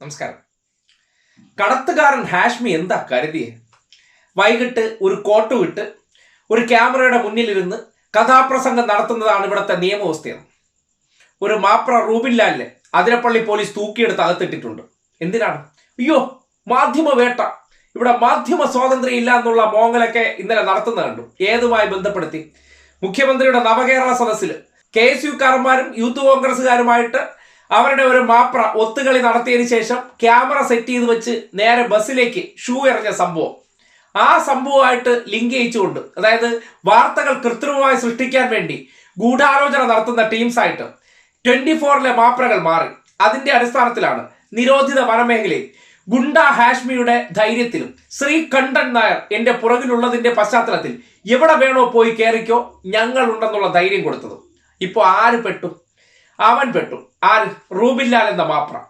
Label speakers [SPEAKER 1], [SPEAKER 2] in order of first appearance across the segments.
[SPEAKER 1] നമസ്കാരം. കടത്തുകാരൻ ഹാഷ്മി എന്താ കരുതിയെ? വൈകിട്ട് ഒരു കോട്ട് വിട്ട് ഒരു ക്യാമറയുടെ മുന്നിലിരുന്ന് കഥാപ്രസംഗം നടത്തുന്നതാണ് ഇവിടുത്തെ നിയമവ്യവസ്ഥയാണ്. ഒരു മാപ്ര റൂബില്ലാലിനെ അതിരപ്പള്ളി പോലീസ് തൂക്കിയെടുത്ത് അകത്തിട്ടിട്ടുണ്ട്. എന്തിനാണ്? അയ്യോ മാധ്യമ വേട്ട ഇവിടെ മാധ്യമ സ്വാതന്ത്ര്യം ഇല്ല എന്നുള്ള മോങ്ങലൊക്കെ ഇന്നലെ നടത്തുന്ന കണ്ടു. ഏതുമായി ബന്ധപ്പെടുത്തി? മുഖ്യമന്ത്രിയുടെ നവകേരള സദസ്സിൽ കെ എസ് യുക്കാരന്മാരും യൂത്ത് കോൺഗ്രസ്സുകാരുമായിട്ട് അവരുടെ ഒരു മാപ്ര ഒത്തുകളി നടത്തിയതിനു ശേഷം ക്യാമറ സെറ്റ് ചെയ്ത് വെച്ച് നേരെ ബസ്സിലേക്ക് ഷൂ എറിഞ്ഞ സംഭവം. ആ സംഭവമായിട്ട് ലിങ്ക് ചെയ്യിച്ചുകൊണ്ട് അതായത് വാർത്തകൾ കൃത്രിമമായി സൃഷ്ടിക്കാൻ വേണ്ടി ഗൂഢാലോചന നടത്തുന്ന ടീംസായിട്ട് ട്വന്റി ഫോറിലെ മാപ്രകൾ മാറി. അതിന്റെ അടിസ്ഥാനത്തിലാണ് നിരോധിത വനമേഖലയിൽ ഗുണ്ട ഹാഷ്മിയുടെ ധൈര്യത്തിലും ശ്രീകണ്ഠൻ നായർ എന്റെ പുറകിലുള്ളതിന്റെ പശ്ചാത്തലത്തിൽ എവിടെ വേണോ പോയി കയറിക്കോ ഞങ്ങൾ ഉണ്ടെന്നുള്ള ധൈര്യം കൊടുത്തത്. ഇപ്പോൾ ആര് പെട്ടു? അവൻ പെട്ടു. ആര്? റൂബില്ലാൽ എന്ന മാപ്ര.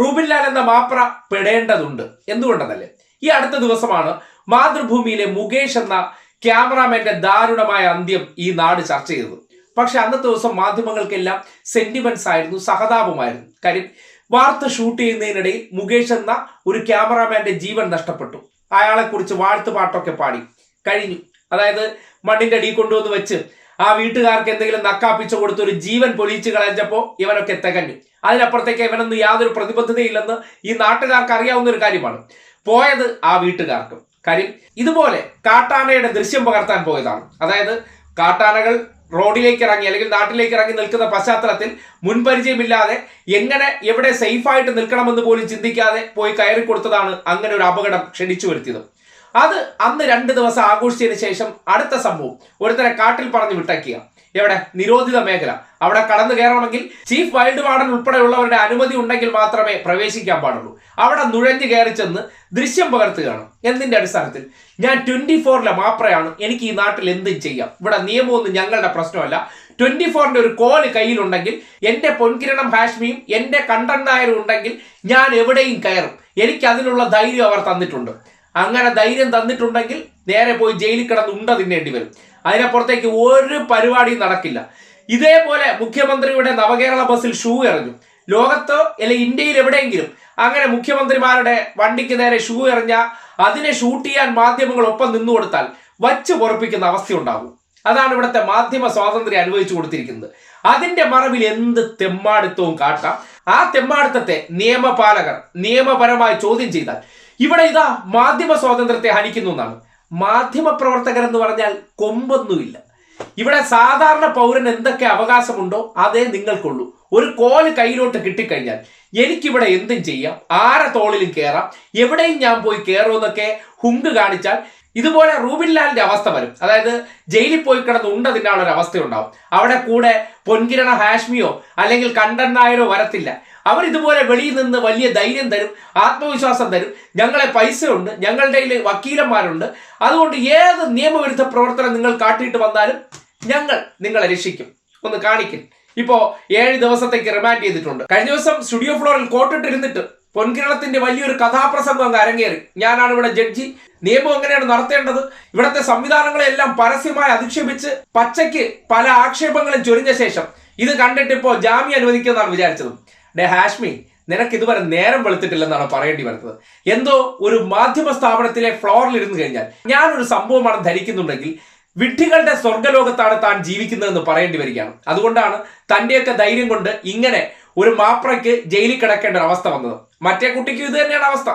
[SPEAKER 1] റൂബില്ലാൽ എന്ന മാപ്ര പെടേണ്ടതുണ്ട്. എന്തുകൊണ്ടെന്നല്ലേ? ഈ അടുത്ത ദിവസമാണ് മാതൃഭൂമിയിലെ മുകേഷ് എന്ന ക്യാമറാമാന്റെ ദാരുണമായ അന്ത്യം ഈ നാട് ചർച്ച ചെയ്തത്. പക്ഷെ അന്നത്തെ ദിവസം മാധ്യമങ്ങൾക്കെല്ലാം സെന്റിമെന്റ്സ് ആയിരുന്നു സഹതാപമായിരുന്നു. കാര്യം വാർത്ത ഷൂട്ട് ചെയ്യുന്നതിനിടയിൽ മുകേഷ് എന്ന ഒരു ക്യാമറാമാന്റെ ജീവൻ നഷ്ടപ്പെട്ടു. അയാളെ കുറിച്ച് വാഴ്ത്തുപാട്ടൊക്കെ പാടി. കഴിഞ്ഞു. അതായത് മണ്ണിന്റെ അടി കൊണ്ടുവന്ന് വെച്ച് ആ വീട്ടുകാർക്ക് എന്തെങ്കിലും നക്കാപ്പിച്ചു കൊടുത്ത് ഒരു ജീവൻ പൊലിച്ചു കളഞ്ഞപ്പോൾ ഇവനൊക്കെ തികഞ്ഞു. അതിനപ്പുറത്തേക്ക് ഇവനൊന്നും യാതൊരു പ്രതിബദ്ധതയില്ലെന്ന് ഈ നാട്ടുകാർക്ക് അറിയാവുന്ന ഒരു കാര്യമാണ്. പോയത് ആ വീട്ടുകാർക്ക്. കാര്യം ഇതുപോലെ കാട്ടാനയുടെ ദൃശ്യം പകർത്താൻ പോയതാണ്. അതായത് കാട്ടാനകൾ റോഡിലേക്ക് ഇറങ്ങി അല്ലെങ്കിൽ നാട്ടിലേക്ക് ഇറങ്ങി നിൽക്കുന്ന പശ്ചാത്തലത്തിൽ മുൻപരിചയമില്ലാതെ എങ്ങനെ എവിടെ സേഫായിട്ട് നിൽക്കണമെന്ന് പോലും ചിന്തിക്കാതെ പോയി കയറി കൊടുത്തതാണ് അങ്ങനെ ഒരു അപകടം ക്ഷണിച്ചു വരുത്തിയത്. അത് അന്ന് രണ്ട് ദിവസം ആഘോഷിച്ചതിന് ശേഷം അടുത്ത സംഭവം. ഒരുത്തരെ കാട്ടിൽ പറഞ്ഞു വിട്ടക്കുക എവിടെ? നിരോധിത മേഖല. അവിടെ കടന്നു കയറണമെങ്കിൽ ചീഫ് വൈൽഡ് വാർഡൻ ഉൾപ്പെടെയുള്ളവരുടെ അനുമതി ഉണ്ടെങ്കിൽ മാത്രമേ പ്രവേശിക്കാൻ പാടുള്ളൂ. അവിടെ നുഴഞ്ഞു കയറി ചെന്ന് ദൃശ്യം പകർത്തുകയാണ്. എന്തിന്റെ അടിസ്ഥാനത്തിൽ? ഞാൻ ട്വന്റി ഫോറിലെ മാപ്രയാണ്. എനിക്ക് ഈ നാട്ടിൽ എന്തും ചെയ്യാം. ഇവിടെ നിയമമൊന്നും ഞങ്ങളുടെ പ്രശ്നമല്ല. ട്വന്റി ഫോറിന്റെ ഒരു കോൽ കയ്യിലുണ്ടെങ്കിൽ എന്റെ പൊൻകിരണം ഹാഷ്മിയും എന്റെ കണ്ടൻ നായരും ഉണ്ടെങ്കിൽ ഞാൻ എവിടെയും കയറും. എനിക്ക് അതിനുള്ള ധൈര്യം അവർ തന്നിട്ടുണ്ട്. അങ്ങനെ ധൈര്യം തന്നിട്ടുണ്ടെങ്കിൽ നേരെ പോയി ജയിലിൽ കിടന്ന് ഉണ്ട തിന്നേണ്ടി വരും. അതിനപ്പുറത്തേക്ക് ഒരു പരിപാടിയും നടക്കില്ല. ഇതേപോലെ മുഖ്യമന്ത്രിയുടെ നവകേരള ബസ്സിൽ ഷൂ എറിഞ്ഞു. ലോകത്ത് അല്ലെ ഇന്ത്യയിൽ എവിടെയെങ്കിലും അങ്ങനെ മുഖ്യമന്ത്രിമാരുടെ വണ്ടിക്ക് നേരെ ഷൂ എറിഞ്ഞ അതിനെ ഷൂട്ട് ചെയ്യാൻ മാധ്യമങ്ങൾ ഒപ്പം നിന്നു കൊടുത്താൽ വച്ച് പൊറപ്പിക്കുന്ന അവസ്ഥ ഉണ്ടാകും അതാണ് ഇവിടുത്തെ മാധ്യമ സ്വാതന്ത്ര്യം അനുഭവിച്ചു കൊടുത്തിരിക്കുന്നത്. അതിന്റെ മറവിൽ എന്ത് തെമ്മാടിത്തവും കാട്ടാം. ആ തെമ്മാടിത്തത്തെ നിയമപാലകർ നിയമപരമായി ചോദ്യം ചെയ്താൽ ഇവിടെ ഇതാ മാധ്യമ സ്വാതന്ത്ര്യത്തെ ഹനിക്കുന്നു എന്നാണ്. മാധ്യമ പ്രവർത്തകർ എന്ന് പറഞ്ഞാൽ കൊമ്പൊന്നുമില്ല. ഇവിടെ സാധാരണ പൗരൻ എന്തൊക്കെ അവകാശമുണ്ടോ അതേ നിങ്ങൾക്കുള്ളൂ. ഒരു കോൽ കയ്യിലോട്ട് കിട്ടിക്കഴിഞ്ഞാൽ എനിക്കിവിടെ എന്തും ചെയ്യാം. ആരെ തോളിലും കയറാം എവിടെയും ഞാൻ പോയി കയറുമെന്നൊക്കെ ഹുങ്ക് കാണിച്ചാൽ ഇതുപോലെ റൂബിൻലാലിന്റെ അവസ്ഥ വരും. അതായത് ജയിലിൽ പോയി കിടന്ന് ഉണ്ട തിന്നാനുള്ള ഒരു അവസ്ഥ അവിടെ കൂടെ പൊൻകിരണ ഹാഷ്മിയോ അല്ലെങ്കിൽ കണ്ടൻ നായരോ വരത്തില്ല. അവർ ഇതുപോലെ വെളിയിൽ നിന്ന് വലിയ ധൈര്യം തരും ആത്മവിശ്വാസം തരും. ഞങ്ങളെ പൈസ ഉണ്ട് ഞങ്ങളുടെ വക്കീലന്മാരുണ്ട്. അതുകൊണ്ട് ഏത് നിയമവിരുദ്ധ പ്രവർത്തനം നിങ്ങൾ കാട്ടിയിട്ട് വന്നാലും ഞങ്ങൾ നിങ്ങളെ രക്ഷിക്കും. ഒന്ന് കാണിക്കും ഇപ്പോ ഏഴ് ദിവസത്തേക്ക് റിമാൻഡ് ചെയ്തിട്ടുണ്ട്. കഴിഞ്ഞ ദിവസം സ്റ്റുഡിയോ ഫ്ലോറിൽ കോട്ടിട്ടിരുന്നിട്ട് പൊൻകിരണത്തിന്റെ വലിയൊരു കഥാപ്രസംഗം അങ്ങ് അരങ്ങേറി. ഞാനാണ് ഇവിടെ ജഡ്ജി നിയമം എങ്ങനെയാണ് നടത്തേണ്ടത്? ഇവിടുത്തെ സംവിധാനങ്ങളെല്ലാം പരസ്യമായി അധിക്ഷേപിച്ച് പച്ചയ്ക്ക് പല ആക്ഷേപങ്ങളും ചൊരിഞ്ഞ ശേഷം ഇത് കണ്ടിട്ട് ഇപ്പോൾ ജാമ്യം അനുവദിക്കുമെന്നാണ് വിചാരിച്ചത്. ഡേ ഹാഷ്മി നിനക്ക് ഇതുവരെ നേരം വെളുത്തിട്ടില്ലെന്നാണ് പറയേണ്ടി വരുന്നത്? എന്തോ ഒരു മാധ്യമ സ്ഥാപനത്തിലെ ഫ്ലോറിൽ ഇരുന്ന് കഴിഞ്ഞാൽ ഞാൻ ഒരു സംഭവമാണ് ധരിക്കുന്നുണ്ടെങ്കിൽ വിഡ്ഢികളുടെ സ്വർഗലോകത്താണ് താൻ ജീവിക്കുന്നതെന്ന് പറയേണ്ടി വരികയാണ്. അതുകൊണ്ടാണ് തന്റെയൊക്കെ ധൈര്യം കൊണ്ട് ഇങ്ങനെ ഒരു മാപ്രയ്ക്ക് ജയിലിൽ കിടക്കേണ്ട ഒരു അവസ്ഥ വന്നത്. മറ്റേ കുട്ടിക്കും ഇത് തന്നെയാണ് അവസ്ഥ.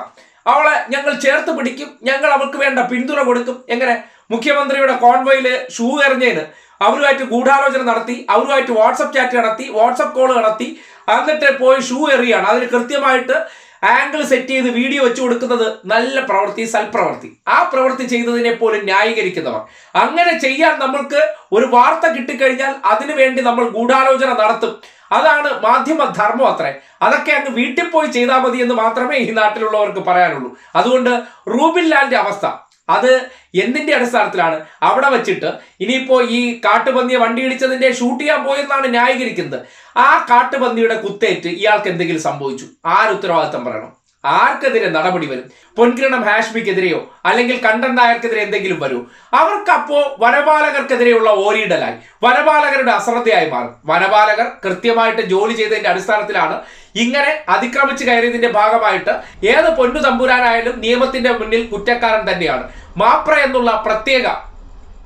[SPEAKER 1] അവളെ ഞങ്ങൾ ചേർത്ത് പിടിക്കും ഞങ്ങൾ അവൾക്ക് വേണ്ട പിന്തുണ കൊടുക്കും. എങ്ങനെ? മുഖ്യമന്ത്രിയുടെ കോൺവോയിൽ ഷൂ എറിഞ്ഞതിന് അവരുമായിട്ട് ഗൂഢാലോചന നടത്തി അവരുമായിട്ട് വാട്സപ്പ് ചാറ്റ് നടത്തി വാട്സപ്പ് കോൾ നടത്തി എന്നിട്ട് പോയി ഷൂ എറിയാണ്. അതിന് കൃത്യമായിട്ട് ആംഗിൾ സെറ്റ് ചെയ്ത് വീഡിയോ വെച്ചു കൊടുക്കുന്നത് നല്ല പ്രവൃത്തി സൽപ്രവൃത്തി. ആ പ്രവൃത്തി ചെയ്തതിനെ പോലും ന്യായീകരിക്കുന്നവർ. അങ്ങനെ ചെയ്യാൻ നമ്മൾക്ക് ഒരു വാർത്ത കിട്ടിക്കഴിഞ്ഞാൽ അതിനു വേണ്ടി നമ്മൾ ഗൂഢാലോചന നടത്തും. അതാണ് മാധ്യമ ധർമ്മം അത്രേ. അതൊക്കെ അങ്ങ് വീട്ടിൽ പോയി ചെയ്താൽ മതി എന്ന് മാത്രമേ ഈ നാട്ടിലുള്ളവർക്ക് പറയാനുള്ളൂ. അതുകൊണ്ട് റൂബിൻ ലാലിന്റെ അവസ്ഥ. അത് എന്തിന്റെ അടിസ്ഥാനത്തിലാണ്? അവിടെ വെച്ചിട്ട് ഇനിയിപ്പോ ഈ കാട്ടുപന്നിയെ വണ്ടി ഇടിച്ചതിന്റെ ഷൂട്ട് ചെയ്യാൻ പോയെന്നാണ് ന്യായീകരിക്കുന്നത്. ആ കാട്ടുപന്നിയുടെ കുത്തേറ്റ് ഇയാൾക്ക് എന്തെങ്കിലും സംഭവിച്ചു? ആര് ഉത്തരവാദിത്തം പറയണം? ആർക്കെതിരെ നടപടി വരും? പൊൻകിരണം ഹാഷ്മിക്കെതിരെയോ അല്ലെങ്കിൽ കണ്ടൻ നായർക്കെതിരെ എന്തെങ്കിലും വരൂ? അവർക്കപ്പോ വനപാലകർക്കെതിരെയുള്ള ഓരിയിടലായി വനപാലകരുടെ അശ്രദ്ധയായി മാറും. വനപാലകർ കൃത്യമായിട്ട് ജോലി ചെയ്തതിന്റെ അടിസ്ഥാനത്തിലാണ് ഇങ്ങനെ അതിക്രമിച്ച് കയറിയതിന്റെ ഭാഗമായിട്ട് ഏത് പൊന്നു തമ്പുരാനായാലും നിയമത്തിന്റെ മുന്നിൽ കുറ്റക്കാരൻ തന്നെയാണ്. മാപ്ര എന്നുള്ള പ്രത്യേക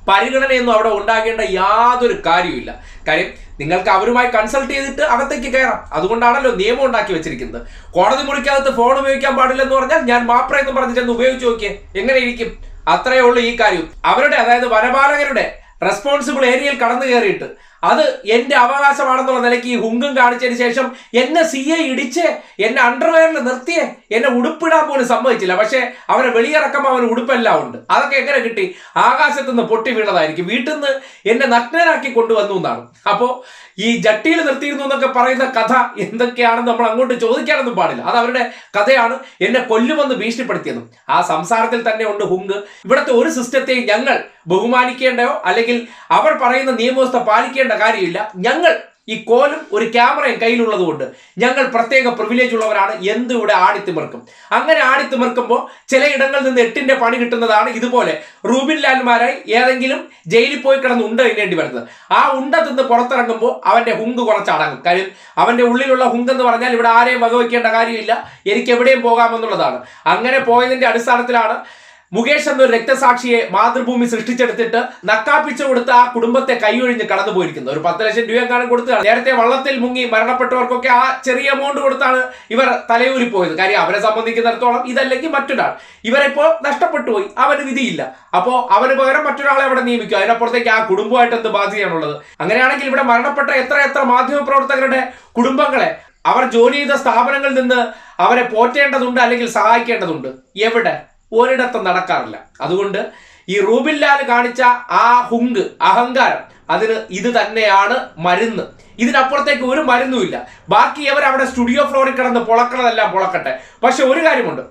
[SPEAKER 1] പരിഗണനയൊന്നും അവിടെ ഉണ്ടാകേണ്ട യാതൊരു കാര്യമില്ല കാര്യം നിങ്ങൾക്ക് അവരുമായി കൺസൾട്ട് ചെയ്തിട്ട് അകത്തേക്ക് കയറാം. അതുകൊണ്ടാണല്ലോ നിയമം ഉണ്ടാക്കി വെച്ചിരിക്കുന്നത്. കോടതി മുറിക്കകത്ത് ഫോൺ ഉപയോഗിക്കാൻ പാടില്ലെന്ന് പറഞ്ഞാൽ ഞാൻ മാപ്ര എന്ന് പറഞ്ഞ് ചെന്ന് ഉപയോഗിച്ച് നോക്കിയേ. എങ്ങനെ ഇരിക്കും അത്രയേ ഉള്ളൂ ഈ കാര്യം. അവരുടെ അതായത് വനപാലകരുടെ റെസ്പോൺസിബിൾ ഏരിയയിൽ കടന്നു കയറിയിട്ട് അത് എന്റെ അവകാശമാണെന്നുള്ള നിലയ്ക്ക് ഈ ഹുങ്കും കാണിച്ചതിന് ശേഷം എന്നെ സി എ ഇടിച്ച് എന്നെ അണ്ടർവെയറിൽ നിർത്തിയേ എന്നെ ഉടുപ്പിടാൻ പോലും സമ്മതിച്ചില്ല. പക്ഷേ അവരെ വെളിയിറക്കുമ്പോൾ അവന് ഉടുപ്പെല്ലാം ഉണ്ട്. അതൊക്കെ എങ്ങനെ കിട്ടി? ആകാശത്തു നിന്ന് പൊട്ടി വീണതായിരിക്കും. വീട്ടിൽ നിന്ന് എന്നെ നഗ്നനാക്കി കൊണ്ടുവന്നു എന്നാണ്. അപ്പോ ഈ ജട്ടിയിൽ നിർത്തിയിരുന്നു എന്നൊക്കെ പറയുന്ന കഥ എന്തൊക്കെയാണെന്ന് നമ്മൾ അങ്ങോട്ട് ചോദിക്കാനൊന്നും പാടില്ല. അത് അവരുടെ കഥയാണ്. എന്നെ കൊല്ലുമെന്ന് ഭീഷണിപ്പെടുത്തിയതും. ആ സംസാരത്തിൽ തന്നെ ഉണ്ട് ഹുങ്ക്. ഇവിടുത്തെ ഒരു സിസ്റ്റത്തെയും ഞങ്ങൾ ബഹുമാനിക്കേണ്ടയോ? അല്ലെങ്കിൽ അവർ പറയുന്ന നിയമവ്യവസ്ഥ പാലിക്കേണ്ട കാര്യമില്ല. ഞങ്ങൾ ഈ കോലും ഒരു ക്യാമറയും കയ്യിലുള്ളതുകൊണ്ട് ഞങ്ങൾ പ്രത്യേക പ്രിവിലേജ് ഉള്ളവരാണ്. എന്ത് ഇവിടെ ആടിത്തിമിർക്കും. അങ്ങനെ ആടിത്തിമിർക്കുമ്പോൾ ചിലയിടങ്ങളിൽ നിന്ന് എട്ടിന്റെ പണി കിട്ടുന്നതാണ് ഇതുപോലെ റൂബിൻ ലാൽമാരായി ഏതെങ്കിലും ജയിലിൽ പോയി കിടന്ന് ഉണ്ട തിന്നേണ്ടി വരുന്നത്. ആ ഉണ്ട തിന്ന് പുറത്തിറങ്ങുമ്പോൾ അവന്റെ ഹുങ്ക് കുറച്ചടങ്ങും കാര്യം അവന്റെ ഉള്ളിലുള്ള ഹുങ്ക് എന്ന് പറഞ്ഞാൽ ഇവിടെ ആരെയും വകവയ്ക്കേണ്ട കാര്യമില്ല. എനിക്ക് എവിടെയും പോകാമെന്നുള്ളതാണ്. അങ്ങനെ പോയതിന്റെ അടിസ്ഥാനത്തിലാണ് മുകേഷ് എന്നൊരു രക്തസാക്ഷിയെ മാതൃഭൂമി സൃഷ്ടിച്ചെടുത്തിട്ട് നക്കാപ്പിച്ചു കൊടുത്ത ആ കുടുംബത്തെ കൈയൊഴിഞ്ഞ് കടന്നു പോയിരിക്കുന്നത് ഒരു പത്ത് ലക്ഷം രൂപ കാലം കൊടുത്താണ് നേരത്തെ വള്ളത്തിൽ മുങ്ങി മരണപ്പെട്ടവർക്കൊക്കെ ആ ചെറിയ എമൗണ്ട് കൊടുത്താണ് ഇവർ തലയൂരി പോയത് കാര്യം അവരെ സംബന്ധിക്കുന്നിടത്തോളം ഇതല്ലെങ്കിൽ മറ്റൊരാൾ. ഇവരിപ്പോ നഷ്ടപ്പെട്ടു പോയി. അവന് വിധിയില്ല. അപ്പോ അവന് പകരം മറ്റൊരാളെ അവിടെ നിയമിക്കും. അതിനപ്പുറത്തേക്ക് ആ കുടുംബമായിട്ട് എന്ത് ബാധ്യതയാണുള്ളത്? അങ്ങനെയാണെങ്കിൽ ഇവിടെ മരണപ്പെട്ട എത്ര എത്ര മാധ്യമ പ്രവർത്തകരുടെ കുടുംബങ്ങളെ അവർ ജോലി ചെയ്ത സ്ഥാപനങ്ങളിൽ നിന്ന് അവരെ പോറ്റേണ്ടതുണ്ട് അല്ലെങ്കിൽ സഹായിക്കേണ്ടതുണ്ട്? എവിടെ? ഒരിടത്തും നടക്കാറില്ല. അതുകൊണ്ട് ഈ റൂബിൻലാൽ കാണിച്ച ആ ഹുങ്ക് അഹങ്കാരം അതിന് ഇത് തന്നെയാണ് മരുന്ന്. ഇതിനപ്പുറത്തേക്ക് ഒരു മരുന്നുമില്ല ബാക്കി അവർ അവിടെ സ്റ്റുഡിയോ ഫ്ലോറിൽ കിടന്ന് പൊളക്കണതെല്ലാം പൊളക്കട്ടെ. പക്ഷെ ഒരു കാര്യമുണ്ട്.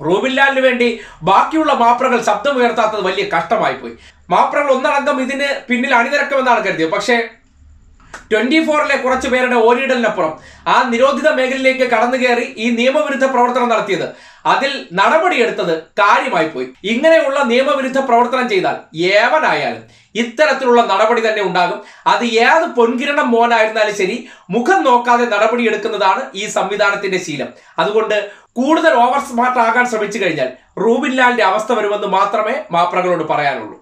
[SPEAKER 1] റൂബിൻലാലിന് വേണ്ടി ബാക്കിയുള്ള മാപ്രകൾ ശബ്ദമുയർത്താത്തത് വലിയ കഷ്ടമായി പോയി മാപ്രകൾ ഒന്നടങ്കം ഇതിന് പിന്നിൽ അണിനിരക്കുമെന്നാണ് കരുതിയത്. പക്ഷേ ട്വന്റി ഫോറിലെ കുറച്ചു പേരുടെ ഓരിടലിനപ്പുറം ആ നിരോധിത മേഖലയിലേക്ക് കടന്നു കയറി ഈ നിയമവിരുദ്ധ പ്രവർത്തനം നടത്തിയത്. അതിൽ നടപടിയെടുത്തത് കാര്യമായി പോയി. ഇങ്ങനെയുള്ള നിയമവിരുദ്ധ പ്രവർത്തനം ചെയ്താൽ ഏവനായാലും ഇത്തരത്തിലുള്ള നടപടി തന്നെ ഉണ്ടാകും. അത് ഏത് പൊൻകിരണം മോനായിരുന്നാലും ശരി മുഖം നോക്കാതെ നടപടി എടുക്കുന്നതാണ് ഈ സംവിധാനത്തിന്റെ ശീലം. അതുകൊണ്ട് കൂടുതൽ ഓവർ സ്മാർട്ട് ആകാൻ ശ്രമിച്ചു കഴിഞ്ഞാൽ റൂബിൻലാലിന്റെ അവസ്ഥ വരുമെന്ന് മാത്രമേ മാപ്രകളോട് പറയാനുള്ളൂ.